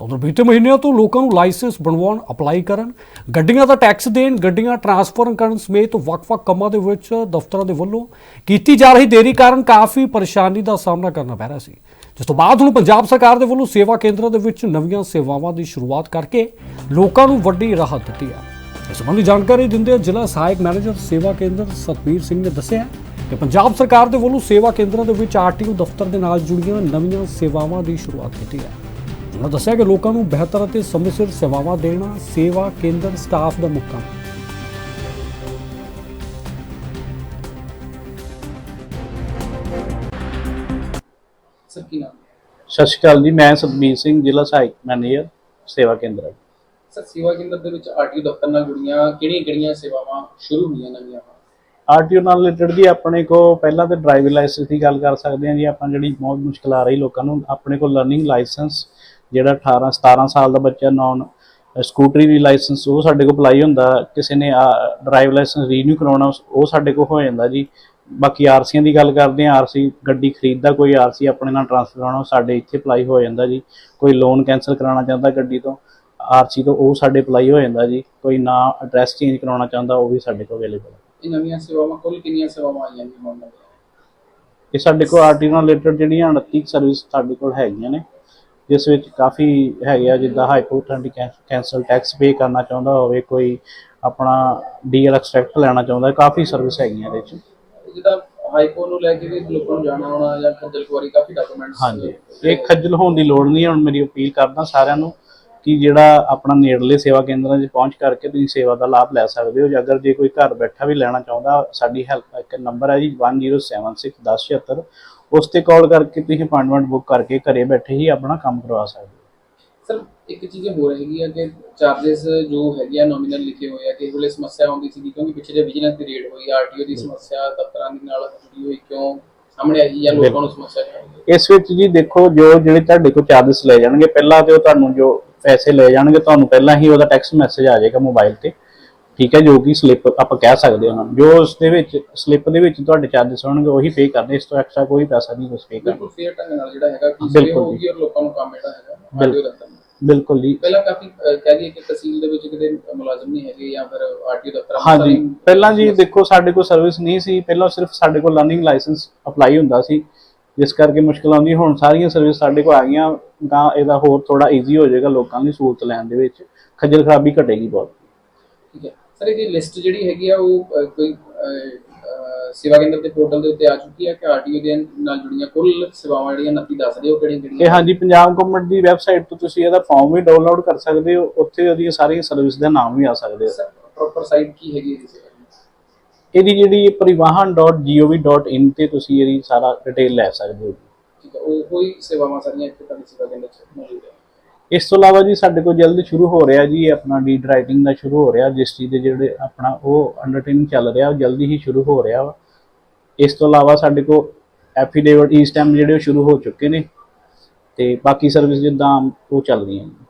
ਉਧਰ ਬੀਤੇ ਮਹੀਨਿਆਂ ਤੋਂ ਲੋਕਾਂ ਨੂੰ ਲਾਇਸੈਂਸ ਬਣਵਾਉਣ, ਅਪਲਾਈ ਕਰਨ, ਗੱਡੀਆਂ ਦਾ ਟੈਕਸ ਦੇਣ, ਗੱਡੀਆਂ ਟਰਾਂਸਫਰ ਕਰਨ ਸਮੇਤ ਵੱਖ-ਵੱਖ ਕੰਮਾਂ ਦੇ ਵਿੱਚ ਦਫ਼ਤਰਾਂ ਦੇ ਵੱਲੋਂ ਕੀਤੀ ਜਾ ਰਹੀ ਦੇਰੀ ਕਾਰਨ ਕਾਫੀ ਪਰੇਸ਼ਾਨੀ ਦਾ ਸਾਹਮਣਾ ਕਰਨਾ ਪੈ ਰਿਹਾ ਸੀ। ਜਿਸ ਤੋਂ ਬਾਅਦ ਹੁਣ ਪੰਜਾਬ ਸਰਕਾਰ ਦੇ ਵੱਲੋਂ ਸੇਵਾ ਕੇਂਦਰਾਂ ਦੇ ਵਿੱਚ ਨਵੀਆਂ ਸੇਵਾਵਾਂ ਦੀ ਸ਼ੁਰੂਆਤ ਕਰਕੇ ਲੋਕਾਂ ਨੂੰ ਵੱਡੀ ਰਾਹਤ ਦਿੱਤੀ ਹੈ। ਇਸ ਸੰਬੰਧੀ ਜਾਣਕਾਰੀ ਦਿੰਦੇ ਜ਼ਿਲ੍ਹਾ ਸਹਾਇਕ ਮੈਨੇਜਰ ਸੇਵਾ ਕੇਂਦਰ ਸਤਬੀਰ ਸਿੰਘ ਨੇ ਦੱਸਿਆ ਕਿ ਪੰਜਾਬ ਸਰਕਾਰ ਦੇ ਵੱਲੋਂ ਸੇਵਾ ਕੇਂਦਰਾਂ ਦੇ ਵਿੱਚ ਆਰਟੀਓ ਦਫ਼ਤਰ ਦੇ ਨਾਲ ਜੁੜੀਆਂ ਨਵੀਆਂ ਸੇਵਾਵਾਂ ਦੀ ਸ਼ੁਰੂਆਤ ਕੀਤੀ ਹੈ। ਉਹਨਾਂ ਦੱਸਿਆ ਕਿ ਲੋਕਾਂ ਨੂੰ ਬਿਹਤਰ ਅਤੇ ਸਮੇਂ ਸਿਰ ਸੇਵਾਵਾਂ ਦੇਣਾ ਸੇਵਾ ਕੇਂਦਰ ਸਟਾਫ ਦਾ ਮੁੱਖ ਕੰਮ ਹੈ ਸਰ ਕੀ ਨਾਮ? ਹੈ? ਸਤਿ ਸ਼੍ਰੀ ਅਕਾਲ ਜੀ ਮੈਂ ਸਤਬੀਰ ਸਿੰਘ ਜ਼ਿਲ੍ਹਾ ਸਹਾਇਕ ਮੈਨੇਜਰ ਸੇਵਾ ਕੇਂਦਰ ਸਰ ਸੇਵਾ ਕੇਂਦਰ ਦੇ ਵਿੱਚ ਆਰਟੀਓ ਦਫ਼ਤਰ ਨਾਲ ਜੁੜੀਆਂ ਕਿਹੜੀਆਂ-ਕਿਹੜੀਆਂ ਸੇਵਾਵਾਂ ਸ਼ੁਰੂ ਹੋਈਆਂ ਨਵੀਆਂ? ਆਰਟੀਓ ਨਾਲ ਰਿਲੇਟਡ ਜੀ ਆਪਣੇ ਕੋ ਪਹਿਲਾਂ ਤੇ ਡਰਾਈਵਿੰਗ ਲਾਇਸੈਂਸ ਦੀ ਗੱਲ ਕਰ ਸਕਦੇ ਹਾਂ ਜੀ ਆਪਾਂ ਜਿਹੜੀ ਬਹੁਤ ਮੁਸ਼ਕਲ ਆ ਰਹੀ ਲੋਕਾਂ ਨੂੰ ਆਪਣੇ ਕੋਲ ਲਰਨਿੰਗ ਲਾਇਸੈਂਸ ਜਿਹੜਾ 18 17 ਸਾਲ ਦਾ ਬੱਚਾ ਨੌਨ ਸਕੂਟਰੀ ਦੀ ਲਾਇਸੈਂਸ ਉਹ ਸਾਡੇ ਕੋਲ ਅਪਲਾਈ ਹੁੰਦਾ ਕਿਸੇ ਨੇ ਡਰਾਈਵ ਲਾਇਸੈਂਸ ਰੀਨਿਊ ਕਰਾਉਣਾ ਉਹ ਸਾਡੇ ਕੋਲ ਹੋ ਜਾਂਦਾ ਜੀ। ਬਾਕੀ ਆਰਸੀਆਂ ਦੀ ਗੱਲ ਕਰਦੇ ਹਾਂ ਆਰਸੀ ਗੱਡੀ ਖਰੀਦਦਾ ਕੋਈ ਆਰਸੀ ਆਪਣੇ ਨਾਲ ਟ੍ਰਾਂਸਫਰ ਕਰਾਉਣਾ ਸਾਡੇ ਇੱਥੇ ਅਪਲਾਈ ਹੋ ਜਾਂਦਾ ਜੀ। ਕੋਈ ਲੋਨ ਕੈਨਸਲ ਕਰਾਉਣਾ ਚਾਹੁੰਦਾ ਗੱਡੀ ਤੋਂ ਆਰਸੀ ਤੋਂ ਉਹ ਸਾਡੇ ਅਪਲਾਈ ਹੋ ਜਾਂਦਾ ਜੀ। ਕੋਈ ਨਾ ਐਡਰੈਸ ਚੇਂਜ ਕਰਾਉਣਾ ਚਾਹੁੰਦਾ ਉਹ ਵੀ ਸਾਡੇ ਕੋਲ ਅਵੇਲੇਬਲ ਹੈ। ਇਹ ਨਵੀਆਂ ਸੇਵਾਵਾਂ ਕੁੱਲ ਕਿੰਨੀਆਂ ਸੇਵਾਵਾਂ ਆਈਆਂ ਨੇ ਇਹ ਸਾਡੇ ਕੋਲ ਆਰਟੀ ਨਾਲ ਰਿਲੇਟਡ ਜਿਹੜੀਆਂ 29 ਸਰਵਿਸ ਸਾਡੇ ਕੋਲ ਹੈਗੀਆਂ ਨੇ। ਜਿਸ ਵਿੱਚ ਕਾਫੀ ਹੈਗੇ ਆ ਜਿੱਦਾਂ ਹਾਈਪੋਥੈਂਟਿਕ ਕੈਂਸਲ ਟੈਕਸ ਪੇ ਕਰਨਾ ਚਾਹੁੰਦਾ ਹੋਵੇ ਕੋਈ ਆਪਣਾ ਡੀਐਲ ਐਕਸਟ੍ਰੈਕਟ ਲੈਣਾ ਚਾਹੁੰਦਾ ਕਾਫੀ ਸਰਵਿਸ ਹੈਗੀਆਂ ਇਹਦੇ ਵਿੱਚ। ਜਿੱਦਾਂ ਹਾਈਕੋ ਨੂੰ ਲੈ ਕੇ ਵੀ ਲੋਕਾਂ ਨੂੰ ਜਾਣਾ ਆਉਣਾ ਜਾਂ ਖੱਜਲ ਖੁਆਰੀ ਕਾਫੀ ਡਾਕੂਮੈਂਟਸ ਹਾਂਜੀ। ਇਹ ਖੱਜਲ ਹੋਣ ਦੀ ਲੋੜ ਨਹੀਂ ਹੈ ਹੁਣ ਮੇਰੀ ਅਪੀਲ ਕਰਦਾ ਸਾਰਿਆਂ ਨੂੰ ਕਿ ਜਿਹੜਾ ਆਪਣਾ ਨੇੜਲੇ ਸੇਵਾ ਕੇਂਦਰਾਂ 'ਚ ਪਹੁੰਚ ਕਰਕੇ ਤੁਸੀਂ ਸੇਵਾ ਦਾ ਲਾਭ ਲੈ ਸਕਦੇ ਹੋ। ਜਾਂ ਅਗਰ ਜੇ ਕੋਈ ਘਰ ਬੈਠਾ ਵੀ ਲੈਣਾ ਚਾਹੁੰਦਾ ਸਾਡੀ ਹੈਲਪ ਇੱਕ ਨੰਬਰ ਹੈ ਜੀ 10761076 ਉਸ ਤੇ ਕਾਲ ਕਰਕੇ ਤੁਸੀਂ ਅਪਾਇੰਟਮੈਂਟ ਬੁੱਕ ਕਰਕੇ ਘਰੇ ਬੈਠੇ ਹੀ ਆਪਣਾ ਕੰਮ ਕਰਵਾ ਸਕਦੇ ਹੋ। ਸਰ ਇੱਕ ਚੀਜ਼ ਹੋਰ ਹੈਗੀ ਆ ਕਿ ਚਾਰजेस ਜੋ ਹੈਗੇ ਨੋਮੀਨਲ ਲਿਖੇ ਹੋਏ ਆ ਕਿ ਵੇਲੇ ਸਮੱਸਿਆ ਆਉਂਦੀ ਸੀ ਕਿਉਂਕਿ ਪਿੱਛੇ ਜੇ ਦੀ ਰੇਡ ਹੋਈ ਆਰਟੀਓ ਦੀ ਸਮੱਸਿਆ ਦਫ਼ਤਰਾਂ ਦੇ ਨਾਲ ਜੁੜੀ ਹੋਈ ਕਿਉਂ ਸਾਹਮਣੇ ਆਈ ਜਾਂ ਲੋਕਾਂ ਨੂੰ ਸਮੱਸਿਆ ਇਸ ਵਿੱਚ ਜੀ ਦੇਖੋ ਜੋ ਜਿਹੜੇ ਤੁਹਾਡੇ ਕੋਲ ਚਾਰजेस ਲੈ ਜਾਣਗੇ ਪਹਿਲਾਂ ਤੇ ਉਹ ਤੁਹਾਨੂੰ ਜੋ ਪੈਸੇ ਲੈ ਜਾਣਗੇ ਤੁਹਾਨੂੰ ਪਹਿਲਾਂ ਹੀ ਉਹਦਾ ਟੈਕਸ ਮੈਸੇਜ ਆ ਜਾਏਗਾ ਮੋਬਾਈਲ ਤੇ। ਠੀਕ ਹੈ ਜੋ ਕਿ ਸਲਿੱਪ ਆਪਾਂ ਕਹਿ ਸਕਦੇ ਹਾਂ ਉਹਨਾਂ ਨੂੰ। ਜੋ ਉਸ ਦੇ ਵਿੱਚ ਸਲਿੱਪ ਦੇ ਵਿੱਚ ਤੁਹਾਡੇ ਚਾਰजेस ਹੋਣਗੇ ਉਹੀ ਪੇ ਕਰਨੇ ਇਸ ਤੋਂ ਐਕਸਟਰਾ ਕੋਈ ਪੈਸਾ ਨਹੀਂ ਤੁਸੀਂ ਪੇ ਕਰਨਾ ਬਿਲਕੁਲ ਫੇਅਰ ਢੰਗ ਨਾਲ ਜਿਹੜਾ ਹੈਗਾ ਕਿ ਬਿਲਕੁਲ ਸੇਵਾ ਹੋਊਗੀ ਔਰ ਲੋਕਾਂ ਨੂੰ ਕੰਮ ਜਿਹੜਾ ਹੈਗਾ ਦਫ਼ਤਰ ਨੂੰ ਬਿਲਕੁਲ ਜੀ। ਪਹਿਲਾਂ ਕਾਫੀ ਕਹਿ ਦਈਏ ਕਿ ਤਹਿਸੀਲ ਦੇ ਵਿੱਚ ਕਿਤੇ ਮੁਲਾਜ਼ਮ ਨਹੀਂ ਹੈਗੇ ਜਾਂ ਫਿਰ ਆਰਟੀਓ ਦਫ਼ਤਰ ਹਾਂਜੀ। ਪਹਿਲਾਂ ਜੀ ਦੇਖੋ ਸਾਡੇ ਕੋਲ ਸਰਵਿਸ ਨਹੀਂ ਸੀ। ਪਹਿਲਾਂ ਸਿਰਫ ਸਾਡੇ ਕੋਲ ਲਰਨਿੰਗ ਲਾਇਸੈਂਸ ਅਪਲਾਈ ਹੁੰਦਾ ਸੀ। ਜਿਸ ਕਰਕੇ ਮੁਸ਼ਕਲ ਆਉਂਦੀ ਹੁਣ ਸਾਰੀਆਂ ਸਰਵਿਸ ਸਾਡੇ ਕੋਲ ਆ ਗਈਆਂ। ਤਾਂ ਇਹਦਾ ਹੋਰ ਥੋੜਾ ਈਜ਼ੀ ਹੋ ਜਾਏਗਾ ਲੋਕਾਂ ਦੀ ਸਹੂਲਤ ਲੈਣ ਦੇ ਵਿੱਚ। ਖੱਜਲ ਖਰਾਬੀ ਘਟੇਗੀ ਬਹੁਤ। ਠੀਕ ਹੈ। ਸਰ ਇਹਦੀ ਲਿਸਟ ਜਿਹੜੀ ਹੈਗੀ ਆ ਉਹ ਅਹ, ਕੋਈ ਅਹ, ਅਹ, ਸੇਵਾ ਕੇਂਦਰ ਦੇ ਪੋਰਟਲ ਦੇ ਉੱਤੇ ਆ ਚੁੱਕੀ ਹੈ ਕਿ ਆਰਟੀਓ ਦੇ ਨਾਲ ਜੁੜੀਆਂ ਕੁੱਲ ਸੇਵਾਵਾਂ ਜਿਹੜੀਆਂ 29 ਦੱਸ ਦਿਓ ਕਿਹੜੀਆਂ ਇਹ ਕਿਹੜੀਆਂ ਹਾਂਜੀ ਪੰਜਾਬ ਗਵਰਨਮੈਂਟ ਦੀ ਵੈਬਸਾਈਟ ਤੋਂ ਤੁਸੀਂ ਇਹਦਾ ਫਾਰਮ ਵੀ ਡਾਊਨਲੋਡ ਕਰ ਸਕਦੇ ਹੋ ਉੱਥੇ ਉਹਦੀਆਂ ਸਾਰੀਆਂ ਸਰਵਿਸ ਦੇ ਨਾਮ ਵੀ ਆ ਸਕਦੇ ਆ। ਪ੍ਰੋਪਰ ਸਾਈਟ ਕੀ ਹੈਗੀ ਦੀ? ਇਹਦੀ ਜਿਹੜੀ parivahan.gov.in ਤੇ ਤੁਸੀਂ ਇਹਦੀ ਸਾਰਾ ਡਿਟੇਲ ਲੈ ਸਕਦੇ ਹੋ। ਠੀਕ ਹੈ ਉਹ ਕੋਈ ਸੇਵਾਵਾਂ ਸਾਰੀਆਂ ਇੱਥੇ ਤੁਹਾਡੀ ਸੇਵਾ ਕੇਂਦਰ 'ਚ ਮੌਜੂਦ ਹੈ ਇਸ ਤੋਂ ਇਲਾਵਾ ਜੀ ਸਾਡੇ ਕੋਲ ਜਲਦ ਸ਼ੁਰੂ ਹੋ ਰਿਹਾ ਜੀ ਆਪਣਾ ਡੀਡ ਰਾਈਟਿੰਗ ਦਾ ਸ਼ੁਰੂ ਹੋ ਰਿਹਾ ਰਜਿਸਟਰੀ ਦੇ ਜਿਹੜੇ ਆਪਣਾ ਉਹ ਅੰਡਰਟੇਕਿੰਗ ਚੱਲ ਰਿਹਾ, ਉਹ ਜਲਦੀ ਹੀ ਸ਼ੁਰੂ ਹੋ ਰਿਹਾ ਵਾ। ਇਸ ਤੋਂ ਇਲਾਵਾ ਸਾਡੇ ਕੋਲ ਐਫੀਡੇਵਿਟ ਈ ਸਟੈਂਪ ਜਿਹੜੇ ਉਹ ਸ਼ੁਰੂ ਹੋ ਚੁੱਕੇ ਨੇ, ਤੇ ਬਾਕੀ ਸਰਵਿਸ ਜਿੱਦਾਂ ਉਹ ਚੱਲ ਰਹੀਆਂ ਨੇ।